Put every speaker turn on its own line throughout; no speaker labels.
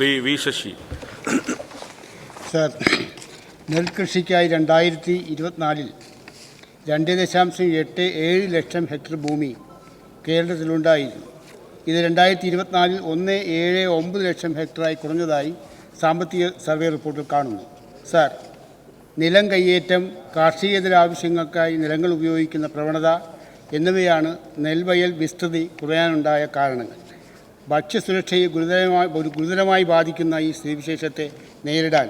Shri V Sasi.
Sir നെൽകൃഷിക്കായി രണ്ടായിരത്തി ഇരുപത്തിനാലിൽ രണ്ട് ദശാംശം എട്ട് ഏഴ് ലക്ഷം ഹെക്ടർ ഭൂമി കേരളത്തിലുണ്ടായിരുന്നു. ഇത് രണ്ടായിരത്തി ഇരുപത്തിനാലിൽ ഒന്ന് ഏഴ് ഒമ്പത് ലക്ഷം ഹെക്ടറായി കുറഞ്ഞതായി സാമ്പത്തിക സർവേ റിപ്പോർട്ടിൽ കാണുന്നു. സർ നിലം കയ്യേറ്റം കാർഷികേതര ആവശ്യങ്ങൾക്കായി നിലങ്ങൾ ഉപയോഗിക്കുന്ന പ്രവണത എന്നിവയാണ് നെൽവയൽ വിസ്തൃതി കുറയാനുണ്ടായ കാരണങ്ങൾ. ഭക്ഷ്യസുരക്ഷയെ ഗുരുതരമായി ഒരു ഗുരുതരമായി ബാധിക്കുന്ന ഈ സ്ഥിതിവിശേഷത്തെ നേരിടാൻ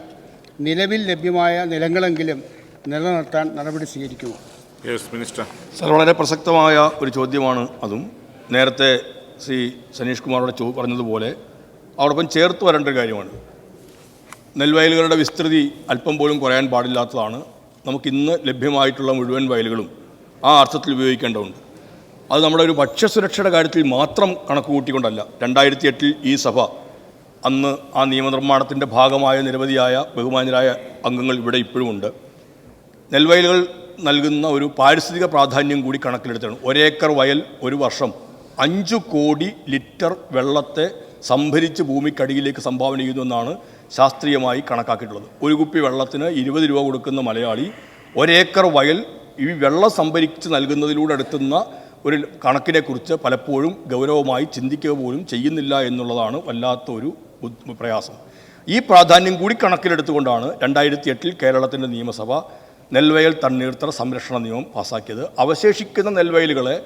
നിലവിൽ ലഭ്യമായ നിലങ്ങളെങ്കിലും നിലനിർത്താൻ നടപടി സ്വീകരിക്കുമോ?
യെസ് മിനിസ്റ്റർ
സർ വളരെ പ്രസക്തമായ ഒരു ചോദ്യമാണ് അതും. നേരത്തെ ശ്രീ സനീഷ് കുമാറോട് ചോ പറഞ്ഞതുപോലെ അതോടൊപ്പം ചേർത്ത് വരേണ്ട ഒരു കാര്യമാണ്. നെൽവയലുകളുടെ വിസ്തൃതി അല്പം പോലും കുറയാൻ പാടില്ലാത്തതാണ്. നമുക്കിന്ന് ലഭ്യമായിട്ടുള്ള മുഴുവൻ വയലുകളും ആ അർത്ഥത്തിൽ ഉപയോഗിക്കേണ്ടതുണ്ട്. അത് നമ്മുടെ ഒരു ഭക്ഷ്യസുരക്ഷയുടെ കാര്യത്തിൽ മാത്രം കണക്ക് കൂട്ടിക്കൊണ്ടല്ല രണ്ടായിരത്തി എട്ടിൽ ഈ സഭ അന്ന് ആ നിയമനിർമ്മാണത്തിന്റെ ഭാഗമായ നിരവധിയായ ബഹുമാനരായ അംഗങ്ങൾ ഇവിടെ ഇപ്പോഴുമുണ്ട് നെൽവയലുകൾ നൽകുന്ന ഒരു പാരിസ്ഥിതിക പ്രാധാന്യം കൂടി കണക്കിലെടുത്താണ്. ഒരേക്കർ വയൽ ഒരു വർഷം അഞ്ചു കോടി ലിറ്റർ വെള്ളത്തെ സംഭരിച്ച് ഭൂമിക്കടിയിലേക്ക് സംഭാവന ചെയ്യുന്നുവെന്നാണ് ശാസ്ത്രീയമായി കണക്കാക്കിയിട്ടുള്ളത്. ഒരു കുപ്പി വെള്ളത്തിന് ഇരുപത് രൂപ കൊടുക്കുന്ന മലയാളി ഒരേക്കർ വയൽ ഈ വെള്ളം സംഭരിച്ച് നൽകുന്നതിലൂടെ എടുത്തുന്ന ഒരു കണക്കിനെക്കുറിച്ച് പലപ്പോഴും ഗൗരവമായി ചിന്തിക്കുക പോലും ചെയ്യുന്നില്ല എന്നുള്ളതാണ് വല്ലാത്ത ഒരു പ്രയാസം. ഈ പ്രാധാന്യം കൂടി കണക്കിലെടുത്തുകൊണ്ടാണ് രണ്ടായിരത്തി എട്ടിൽ കേരളത്തിന്റെ നിയമസഭ നെൽവയൽ തണ്ണീർത്തട സംരക്ഷണ നിയമം പാസാക്കിയത്. അവശേഷിക്കുന്ന നെൽവയലുകളെ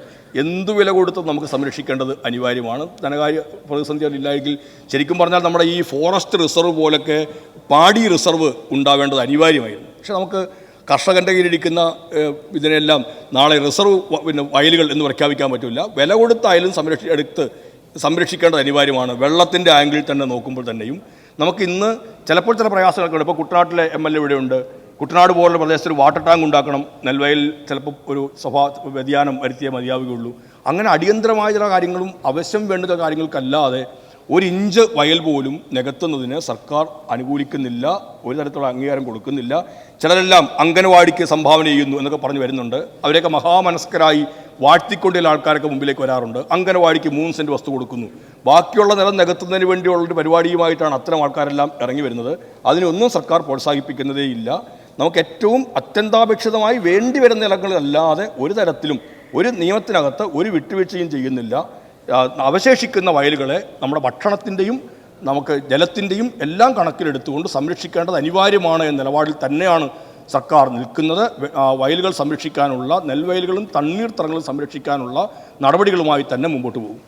എന്തു വില കൊടുത്തും നമുക്ക് സംരക്ഷിക്കേണ്ടത് അനിവാര്യമാണ്. ധനകാര്യ പ്രതിസന്ധികൾ ഇല്ലായെങ്കിൽ ശരിക്കും പറഞ്ഞാൽ നമ്മുടെ ഈ ഫോറസ്റ്റ് റിസർവ് പോലൊക്കെ പാടി റിസർവ് ഉണ്ടാവേണ്ടത് അനിവാര്യമായിരുന്നു. പക്ഷെ നമുക്ക് കർഷകന്റെ കീഴിലിരിക്കുന്ന ഏഹ്, ഇതിനെല്ലാം നാളെ റിസർവ് പിന്നെ വയലുകൾ എന്ന് പ്രഖ്യാപിക്കാൻ പറ്റില്ല. വില കൊടുത്തായാലും സംരക്ഷി എടുത്ത് സംരക്ഷിക്കേണ്ടത് അനിവാര്യമാണ്. വെള്ളത്തിന്റെ ആംഗിളിൽ തന്നെ നോക്കുമ്പോൾ തന്നെയും. നമുക്ക് ഇന്ന് ചിലപ്പോൾ ചില പ്രയാസങ്ങളൊക്കെ ഇപ്പോൾ കുട്ടനാട്ടിലെ എം എൽ എ ഇവിടെയുണ്ട് കുട്ടനാട് പോലുള്ള പ്രദേശത്ത് വാട്ടർ ടാങ്ക് ഉണ്ടാക്കണം. നെൽവയൽ ചിലപ്പോൾ ഒരു സ്വഭാ വ്യതിയാനം വരുത്തിയേ മതിയാവുകയുള്ളൂ. അങ്ങനെ അടിയന്തരമായ ചില കാര്യങ്ങളും അവശ്യം വേണ്ട കാര്യങ്ങൾക്കല്ലാതെ ഒരു ഇഞ്ച് വയൽ പോലും നികത്തുന്നതിന് സർക്കാർ അനുകൂലിക്കുന്നില്ല ഒരു തരത്തിലുള്ള അംഗീകാരം കൊടുക്കുന്നില്ല. ചിലരെല്ലാം അംഗനവാടിക്ക് സംഭാവന ചെയ്യുന്നു എന്നൊക്കെ പറഞ്ഞു വരുന്നുണ്ട്. അവരെയൊക്കെ മഹാമനസ്കരായി വാഴ്ത്തിക്കൊണ്ടുള്ള ആൾക്കാരൊക്കെ മുമ്പിലേക്ക് വരാറുണ്ട്. അംഗനവാടിക്ക് മൂന്ന് സെന്റ് വസ്തു കൊടുക്കുന്നു. ബാക്കിയുള്ള നിലം നികത്തുന്നതിന് വേണ്ടിയുള്ള ഒരു പരിപാടിയുമായിട്ടാണ് അത്തരം ആൾക്കാരെല്ലാം ഇറങ്ങി വരുന്നത്. അതിനൊന്നും സർക്കാർ പ്രോത്സാഹിപ്പിക്കുന്നതേ ഇല്ല. നമുക്ക് ഏറ്റവും അത്യന്താപേക്ഷിതമായി വേണ്ടി വരുന്ന നിലങ്ങളല്ലാതെ ഒരു തരത്തിലും ഒരു നിയമത്തിനകത്ത് ഒരു വിട്ടുവീഴ്ചയും ചെയ്യുന്നില്ല. അവശേഷിക്കുന്ന വയലുകളെ നമ്മുടെ ഭക്ഷണത്തിന്റെയും നമുക്ക് ജലത്തിന്റെയും എല്ലാം കണക്കിലെടുത്തുകൊണ്ട് സംരക്ഷിക്കേണ്ടത് അനിവാര്യമാണ് എന്ന നിലപാടിൽ തന്നെയാണ് സർക്കാർ നിൽക്കുന്നത്. വയലുകൾ സംരക്ഷിക്കാനുള്ള നെൽവയലുകളും തണ്ണീർത്തടങ്ങളും സംരക്ഷിക്കാനുള്ള നടപടികളുമായി തന്നെ മുമ്പോട്ട് പോകും.